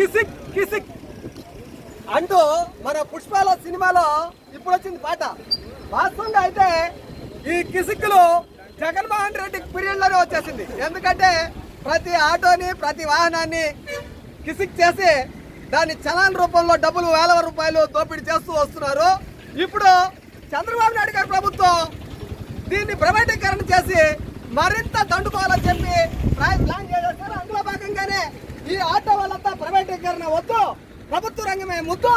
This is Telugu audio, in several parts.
కిసిక్ కిసిక్. అంటూ మన పుష్పాల సినిమాలో ఇప్పుడు వచ్చింది పాట. వాస్తవంగా అయితే ఈ కిసిక్లు జగన్మోహన్ రెడ్డి పీరియడ్లోనే వచ్చేసింది. ఎందుకంటే ప్రతి ఆటోని ప్రతి వాహనాన్ని కిసిక్ చేసి దాన్ని చలాన్ రూపంలో డబ్బులు వేల రూపాయలు దోపిడీ చేస్తూ వస్తున్నారు. ఇప్పుడు చంద్రబాబు నాయుడు గారి ప్రభుత్వం దీన్ని ప్రైవేటీకరణ చేసి మరింత దండుకోవాలని చెప్పి ప్లాన్ చేసేస్తారు అందులో భాగంగానే ఈ ఆటో ప్రైవేటీకరణ వద్దు ప్రభుత్వ రంగమే ముద్దు.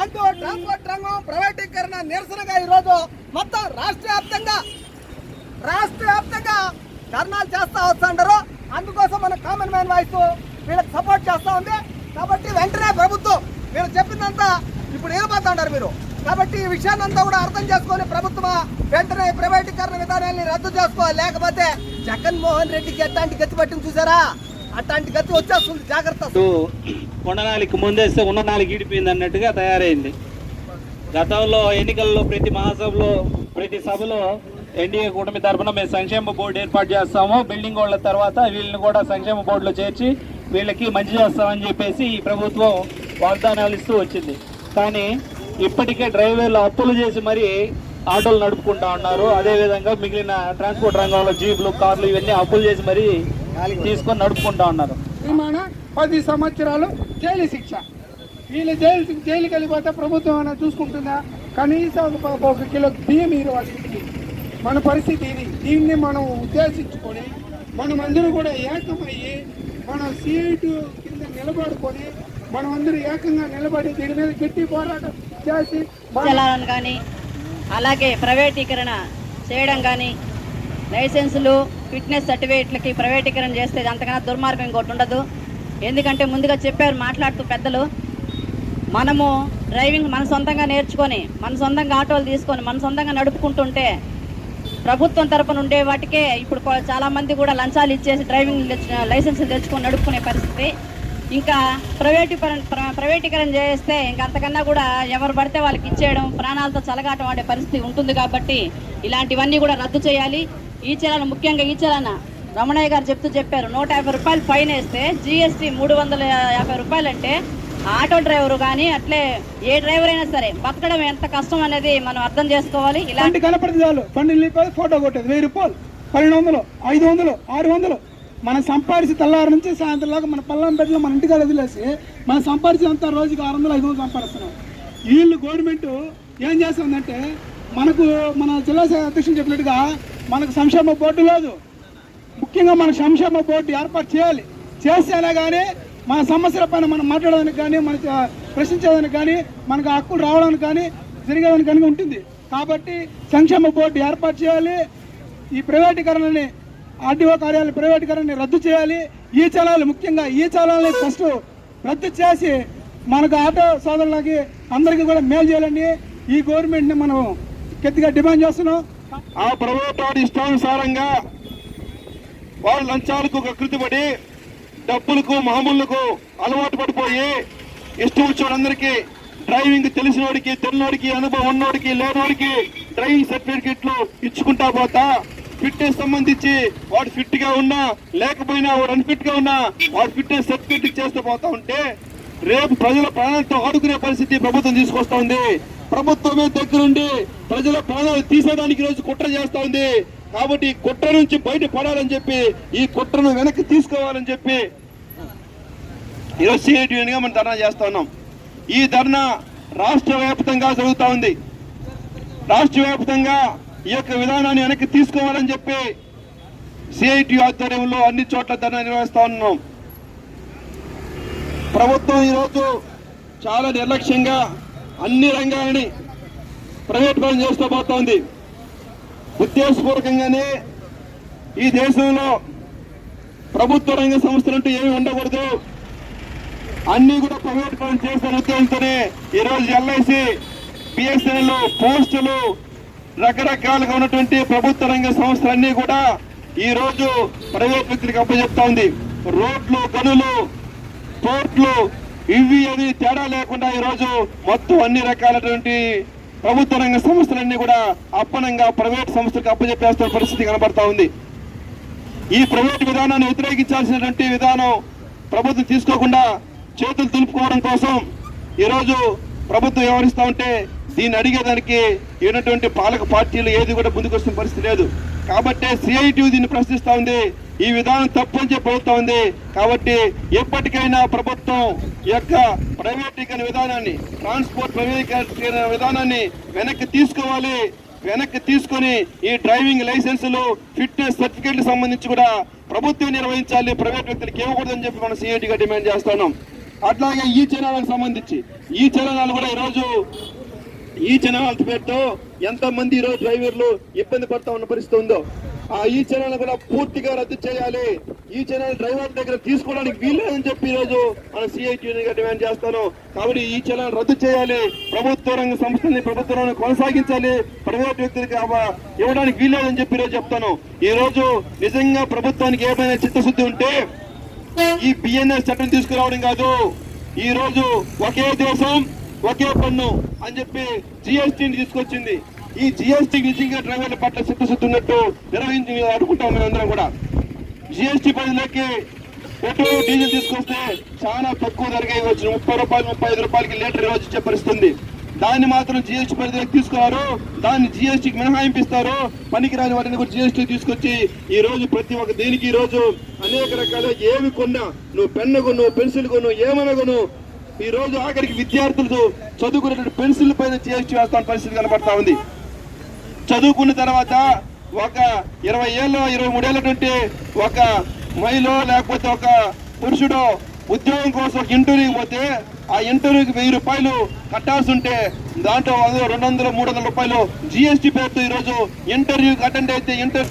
అంటూ ట్రాన్స్పోర్ట్ రంగం ప్రైవేటీకరణ నిరసనగా ఈరోజు మొత్తం రాష్ట్ర వ్యాప్తంగా రాష్ట్ర వ్యాప్తంగా ధర్నాలు చేస్తా వస్తుంటారు అందుకోసం మన కామన్ మ్యాన్ వాయిస్ వీళ్ళకి సపోర్ట్ చేస్తూ ఉంది. కాబట్టి వెంటనే ప్రభుత్వం వీళ్ళు చెప్పిందంతా ఇప్పుడు ఏమైపోతా ఉంటారు మీరు. కాబట్టి ఈ విషయాన్ని అంతా కూడా అర్థం చేసుకొని ప్రభుత్వం వెంటనే ప్రైవేటీకరణ విధానాన్ని రద్దు చేసుకోవాలి. లేకపోతే జగన్మోహన్ రెడ్డికి ఎట్లాంటి గతి పట్టింది చూసారా? అట్లాంటి గతి వచ్చేస్తుంది జాగ్రత్త కొండనాలికి ముందేస్తే ఉన్న నాలుగు ఈడిపోయింది అన్నట్టుగా తయారైంది. గతంలో ఎన్నికల్లో ప్రతి మహాసభలో ప్రతి సభలో ఎన్డీఏ కూటమి తరఫున మేము సంక్షేమ బోర్డు ఏర్పాటు చేస్తాము. బిల్డింగ్ వాళ్ళ తర్వాత వీళ్ళని కూడా సంక్షేమ బోర్డులో చేర్చి వీళ్ళకి మంచి చేస్తామని చెప్పేసి ఈ ప్రభుత్వం వాగ్దానాలు ఇస్తూ వచ్చింది. కానీ ఇప్పటికే డ్రైవర్లు అప్పులు చేసి మరి ఆటోలు నడుపుకుంటా ఉన్నారు. అదేవిధంగా మిగిలిన ట్రాన్స్పోర్ట్ రంగంలో జీపులు కార్లు ఇవన్నీ అప్పులు చేసి మరి తీసుకొని నడుపుకుంటా ఉన్నారు. పది సంవత్సరాలు జైలు శిక్ష. వీళ్ళు జైలు జైలుకి వెళ్ళిపోతే ప్రభుత్వం ఏమైనా చూసుకుంటుందా? కనీసం ఒక ఒక కిలో బియ్యం మీరు వాళ్ళ ఇంటికి. మన పరిస్థితి ఇది. దీన్ని మనం ఉద్దేశించుకొని మనం అందరూ కూడా ఏకమయ్యి మన సీటు కింద నిలబడుకొని మనం అందరూ ఏకంగా నిలబడి దీని మీద గట్టి పోరాటం చేసి కానీ అలాగే ప్రైవేటీకరణ చేయడం కానీ లైసెన్సులు ఫిట్నెస్ సర్టిఫికేట్లకి ప్రైవేటీకరణ చేస్తే అంతకన్నా దుర్మార్గం ఇంకోటి ఉండదు. ఎందుకంటే ముందుగా చెప్పారు మాట్లాడుతూ పెద్దలు మనము డ్రైవింగ్ మన సొంతంగా నేర్చుకొని మన సొంతంగా ఆటోలు తీసుకొని మన సొంతంగా నడుపుకుంటుంటే ప్రభుత్వం తరపున ఉండే వాటికే ఇప్పుడు చాలామంది చాలా మంది కూడా లంచాలు ఇచ్చేసి డ్రైవింగ్ లైసెన్స్ తెచ్చుకొని నడుపుకునే పరిస్థితి. ఇంకా ప్రైవేటీకరణ ప్రైవేటీకరణ చేస్తే ఇంకా అంతకన్నా కూడా ఎవరు పడితే వాళ్ళకి ఇచ్చేయడం ప్రాణాలతో చలగాటం ఆడే పరిస్థితి ఉంటుంది కాబట్టి ఇలాంటివన్నీ కూడా రద్దు చేయాలి. ఈ చలన ముఖ్యంగా ఈ చలన రమణయ్య గారు చెప్తూ చెప్పారు నూట యాభై రూపాయలు ఫైన్ వేస్తే జీఎస్టీ మూడు వందల యాభై రూపాయలు అంటే ఆటో డ్రైవర్ కానీ అట్లే ఏ డ్రైవర్ అయినా సరే బతకడం ఎంత కష్టం అనేది మనం అర్థం చేసుకోవాలి. ఇలాంటి బండి కనపడితే చాలు. ఫోటో కొట్టేది. వెయ్యి రూపాయలు పన్నెండు వందలు ఐదు వందలు ఆరు వందలు. మనం సంపాదించి తెల్లారి నుంచి సాయంత్రం లాగా మన పల్లం పెట్టిలో మన ఇంటికాడ వదిలేసి మనం సంపాదించినంత రోజుకి ఆరు వందలు ఐదు వందలు సంపాదిస్తున్నాం. వీళ్ళు గవర్నమెంట్ ఏం చేస్తుందంటే మనకు మన జిల్లా శాఖ అధ్యక్షులు చెప్పినట్టుగా మనకు సంక్షేమ బోర్డు లేదు. ముఖ్యంగా మన సంక్షేమ బోర్డు ఏర్పాటు చేయాలి. చేస్తేనే కానీ మన సమస్యల పైన మనం మాట్లాడడానికి కానీ మన ప్రశ్నించేదానికి కానీ మనకు హక్కులు రావడానికి కానీ జరిగేదానికి కానీ ఉంటుంది. కాబట్టి సంక్షేమ బోర్డు ఏర్పాటు చేయాలి. ఈ ప్రైవేటీకరణని ఆర్టీఓ కార్యాలయ ప్రైవేటీకరణని రద్దు చేయాలి. ఈ చలాలు ముఖ్యంగా ఈ చలాలని ఫస్ట్ రద్దు చేసి మనకు ఆటో సోదరులకి అందరికీ కూడా మేలు చేయాలని ఈ గవర్నమెంట్ని మనం గట్టిగా డిమాండ్ చేస్తున్నాం. ఆ ప్రభుత్వాన్ని ఇష్టానుసారంగా వాళ్ళు లంచాలకు కృతిపడి డబ్బులకు మామూలుకు అలవాటు పడిపోయి ఇష్టం వచ్చేవాళ్ళందరికీ డ్రైవింగ్ తెలిసినోడికి తెలినోడికి అనుభవం ఉన్నోడికి లేనోడికి డ్రైవింగ్ సర్టిఫికెట్లు ఇచ్చుకుంటా పోతా. ఫిట్నెస్ సంబంధించి వాడు ఫిట్గా ఉన్నా లేకపోయినా వాడు అన్ఫిట్గా ఉన్నా వాడు ఫిట్నెస్ సర్టిఫికెట్ ఇచ్చేస్తూ పోతా ఉంటే రేపు ప్రజల ప్రాణాలతో ఆడుకునే పరిస్థితి ప్రభుత్వం తీసుకొస్తుంది ప్రభుత్వమే దగ్గరుండి ప్రజల ప్రాణాలు తీసేదానికి రోజు కుట్ర చేస్తా ఉంది. కాబట్టి ఈ కుట్ర నుంచి బయట పడాలని చెప్పి ఈ కుట్రను వెనక్కి తీసుకోవాలని చెప్పి ఈరోజు సిఐటి గా మనం ధర్నా చేస్తా ఉన్నాం. ఈ ధర్నా రాష్ట్ర వ్యాప్తంగా జరుగుతూ ఉంది. రాష్ట్ర వ్యాప్తంగా ఈ యొక్క విధానాన్ని వెనక్కి తీసుకోవాలని చెప్పి సిఐటి ఆధ్వర్యంలో అన్ని చోట్ల ధర్నా నిర్వహిస్తా ఉన్నాం. ప్రభుత్వం ఈరోజు చాలా నిర్లక్ష్యంగా అన్ని రంగాలని ప్రైవేట్ పరం చేస్తూ పోతోంది. ఉద్దేశపూర్వకంగానే ఈ దేశంలో ప్రభుత్వ రంగ సంస్థలంటూ ఏమి ఉండకూడదు. అన్నీ కూడా ప్రైవేట్ పరం చేసిన ఉద్దేశంతోనే ఈరోజు ఎల్ఐసి బిఎస్ఎన్ఎల్ పోస్టులు రకరకాలుగా ఉన్నటువంటి ప్రభుత్వ రంగ సంస్థలన్నీ కూడా ఈ రోజు ప్రైవేట్ వ్యక్తులకు అప్పచెప్తా ఉంది రోడ్లు గనులు పోర్ట్లు ఇవి అని తేడా లేకుండా ఈ రోజు మొత్తం అన్ని రకాలటువంటి ప్రభుత్వ రంగ సంస్థలన్నీ కూడా అప్పనంగా ప్రైవేట్ సంస్థలకు అప్పచెప్పేస్తున్న పరిస్థితి కనబడతా ఉంది. ఈ ప్రైవేట్ విధానాన్ని వ్యతిరేకించాల్సినటువంటి విధానం ప్రభుత్వం తీసుకోకుండా చేతులు దులుపుకోవడం కోసం ఈరోజు ప్రభుత్వం వ్యవహరిస్తా ఉంటే దీన్ని అడిగేదానికి ఉన్నటువంటి పాలక పార్టీలు ఏది కూడా ముందుకొస్తున్న పరిస్థితి లేదు. కాబట్టి సిఐటి దీన్ని ప్రశ్నిస్తా ఉంది. ఈ విధానం తప్పు అని చెప్పి ప్రభుత్వం ఉంది. కాబట్టి ఎప్పటికైనా ప్రభుత్వం యొక్క ప్రైవేటీకరణ విధానాన్ని ట్రాన్స్పోర్ట్ ప్రైవేటీకరణ విధానాన్ని వెనక్కి తీసుకోవాలి. వెనక్కి తీసుకొని ఈ డ్రైవింగ్ లైసెన్సులు ఫిట్నెస్ సర్టిఫికేట్లు సంబంధించి కూడా ప్రభుత్వం నిర్వహించాలి. ప్రైవేట్ వ్యక్తులకు ఇవ్వకూడదని చెప్పి మనం సిఐటిగా డిమాండ్ చేస్తున్నాం. అట్లాగే ఈ చలనాలకు సంబంధించి ఈ చలనాలు కూడా ఈరోజు ఈ జనాల పేరుతో ఎంత మంది ఈరోజు డ్రైవర్లు ఇబ్బంది పడతా ఉన్న పరిస్థితి ఉందో? ఆ ఈ చలనాలు కూడా పూర్తిగా రద్దు చేయాలి. ఈ చలనాలు డ్రైవర్ దగ్గర తీసుకోవడానికి వీల్లేదని చెప్పి ఈరోజు మన సిఐటిగా డిమాండ్ చేస్తాను. కాబట్టి ఈ చలనాలు రద్దు చేయాలి. ప్రభుత్వ రంగ సంస్థల్ని ప్రభుత్వ రంగం కొనసాగించాలి. ప్రైవేట్ వ్యక్తులకి ఇవ్వడానికి వీల్లేదని చెప్పి ఈరోజు చెప్తాను. ఈ రోజు నిజంగా ప్రభుత్వానికి ఏమైనా చిత్తశుద్ధి ఉంటే ఈ బిఎన్ఎస్ చట్టం తీసుకురావడం కాదు. ఈ రోజు ఒకే దేశం ఒకే పన్ను అని చెప్పి జిఎస్టీని తీసుకొచ్చింది. ఈ జిఎస్టీ నిజంగా డ్రైవర్ల పట్ల చిత్తశుద్ధి నిర్వహించి అడుగుతాం మేమందరం కూడా. జిఎస్టీ పరిధిలోకి పెట్రోల్ డీజిల్ తీసుకొస్తే చాలా తక్కువ ధరగా ఇవ్వచ్చు. ముప్పై రూపాయలు ముప్పై ఐదు రూపాయలకి లీటర్ ఇవ్వచ్చు ఇచ్చే దాన్ని మాత్రం జిఎస్టీ పరిధిలోకి తీసుకున్నారు దాన్ని జిఎస్టీకి మినహాయింపిస్తారు. పనికిరాని వాటిని కూడా జిఎస్టీ తీసుకొచ్చి ఈ రోజు ప్రతి ఒక్క దేనికి ఈ రోజు అనేక రకాల ఏమి కొన్నా నువ్వు పెన్ను కొను పెన్సిల్ కొను ఏమైనా కొను ఈ రోజు ఆఖరికి విద్యార్థులు చదువుకునేటువంటి పెన్సిల్ పైన జిఎస్టీ వేస్తాను పరిస్థితి కనబడతా ఉంది. చదువుకున్న తర్వాత ఒక ఇరవై ఏళ్ళు ఇరవై మూడేళ్ళటువంటి ఒక మహిళ లేకపోతే ఒక పురుషుడు ఉద్యోగం కోసం ఒక ఇంటర్వ్యూకి పోతే ఆ ఇంటర్వ్యూకి వెయ్యి రూపాయలు కట్టాల్సి ఉంటే దాంట్లో రెండు వందల మూడు వందల రూపాయలు జిఎస్టీ పేరుతో ఈరోజు ఇంటర్వ్యూకి అటెండ్ అయితే ఇంటర్